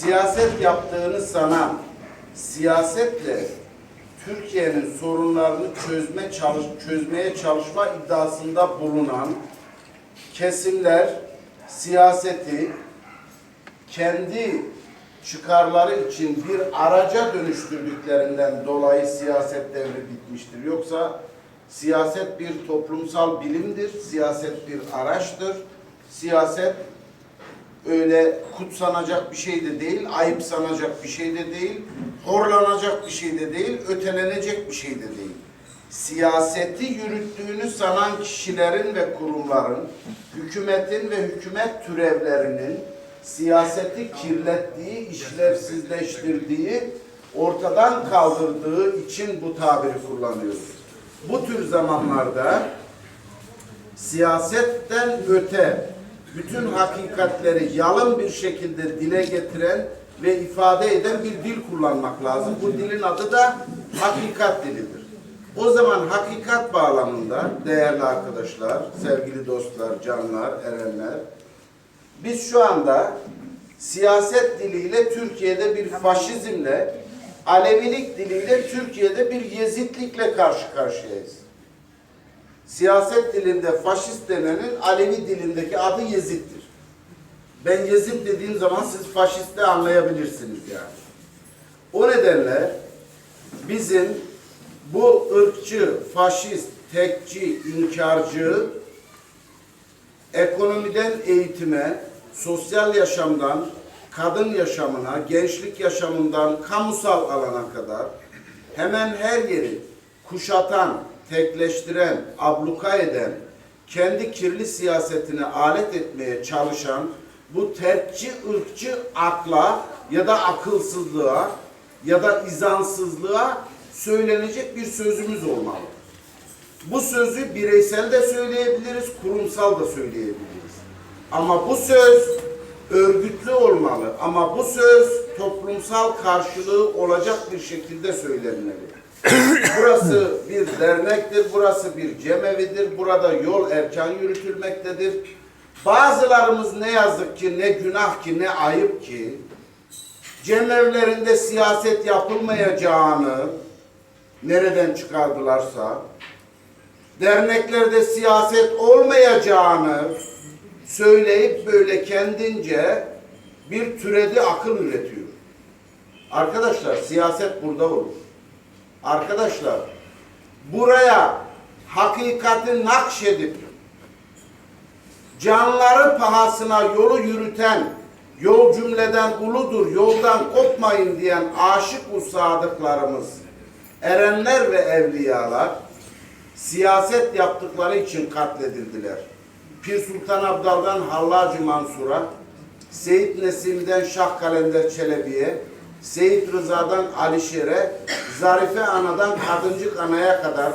siyaset yaptığını sanan, siyasetle Türkiye'nin sorunlarını çözme çalış, çözmeye çalışma iddiasında bulunan kesimler siyaseti kendi çıkarları için bir araca dönüştürdüklerinden dolayı siyaset devri bitmiştir. Yoksa siyaset bir toplumsal bilimdir, siyaset bir araçtır. Siyaset öyle kutsanacak bir şey de değil, ayıp sanacak bir şey de değil, horlanacak bir şey de değil, ötelenecek bir şey de değil. Siyaseti yürüttüğünü sanan kişilerin ve kurumların, hükümetin ve hükümet türevlerinin siyaseti kirlettiği, işlevsizleştirdiği, ortadan kaldırdığı için bu tabiri kullanıyoruz. Bu tür zamanlarda siyasetten öte bütün hakikatleri yalın bir şekilde dile getiren ve ifade eden bir dil kullanmak lazım. Bu dilin adı da hakikat dilidir. O zaman hakikat bağlamında değerli arkadaşlar, sevgili dostlar, canlar, erenler, biz şu anda siyaset diliyle Türkiye'de bir faşizmle, Alevilik diliyle Türkiye'de bir Yezitlikle karşı karşıyayız. Siyaset dilinde faşist denenin Alevi dilindeki adı Yezid'dir. Ben Yezid dediğim zaman siz faşisti anlayabilirsiniz yani. O nedenle bizim bu ırkçı, faşist, tekçi, inkarcı ekonomiden eğitime, sosyal yaşamdan kadın yaşamına, gençlik yaşamından kamusal alana kadar hemen her yeri kuşatan, tekleştiren, abluka eden, kendi kirli siyasetine alet etmeye çalışan bu terkçi, ırkçı akla ya da akılsızlığa ya da izansızlığa söylenecek bir sözümüz olmalı. Bu sözü bireysel de söyleyebiliriz, kurumsal da söyleyebiliriz. Ama bu söz örgütlü olmalı. Ama bu söz toplumsal karşılığı olacak bir şekilde söylenmeli. burası bir dernektir, burası bir cemevidir, burada yol erken yürütülmektedir. Bazılarımız ne yazık ki, ne günah ki, ne ayıp ki, cemevlerinde siyaset yapılmayacağını nereden çıkardılarsa, derneklerde siyaset olmayacağını söyleyip böyle kendince bir türedi akıl üretiyor. Arkadaşlar siyaset burada olur. Arkadaşlar buraya hakikati nakşedip canları pahasına yolu yürüten yol cümleden uludur, yoldan kopmayın diyen aşık usadıklarımız, erenler ve evliyalar siyaset yaptıkları için katledildiler. Pir Sultan Abdal'dan Hallacı Mansur'a, Seyit Nesim'den Şah Kalender Çelebi'ye, Seyit Rıza'dan Alişer'e, Zarife Ana'dan Kadıncık Ana'ya kadar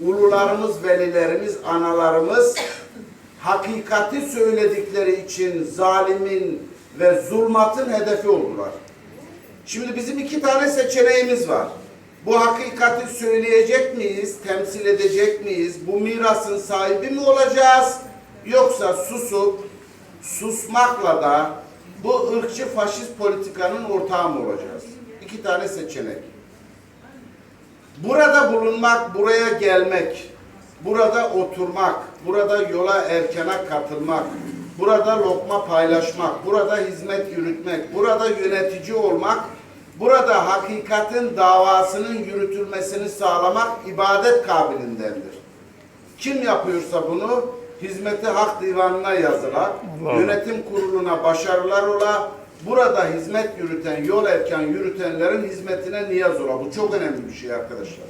ulularımız, velilerimiz, analarımız hakikati söyledikleri için zalimin ve zulmatın hedefi oldular. Şimdi bizim iki tane seçeneğimiz var. Bu hakikati söyleyecek miyiz, temsil edecek miyiz? Bu mirasın sahibi mi olacağız? Yoksa susup, susmakla da bu ırkçı faşist politikanın ortağı mı olacağız? İki tane seçenek. Burada bulunmak, buraya gelmek, burada oturmak, burada yola erkene katılmak, burada lokma paylaşmak, burada hizmet yürütmek, burada yönetici olmak, burada hakikatin davasının yürütülmesini sağlamak ibadet kabilindendir. Kim yapıyorsa bunu hizmeti hak divanına yazıla, yönetim kuruluna başarılar ola, burada hizmet yürüten, yol erken yürütenlerin hizmetine niyaz ola. Bu çok önemli bir şey arkadaşlar.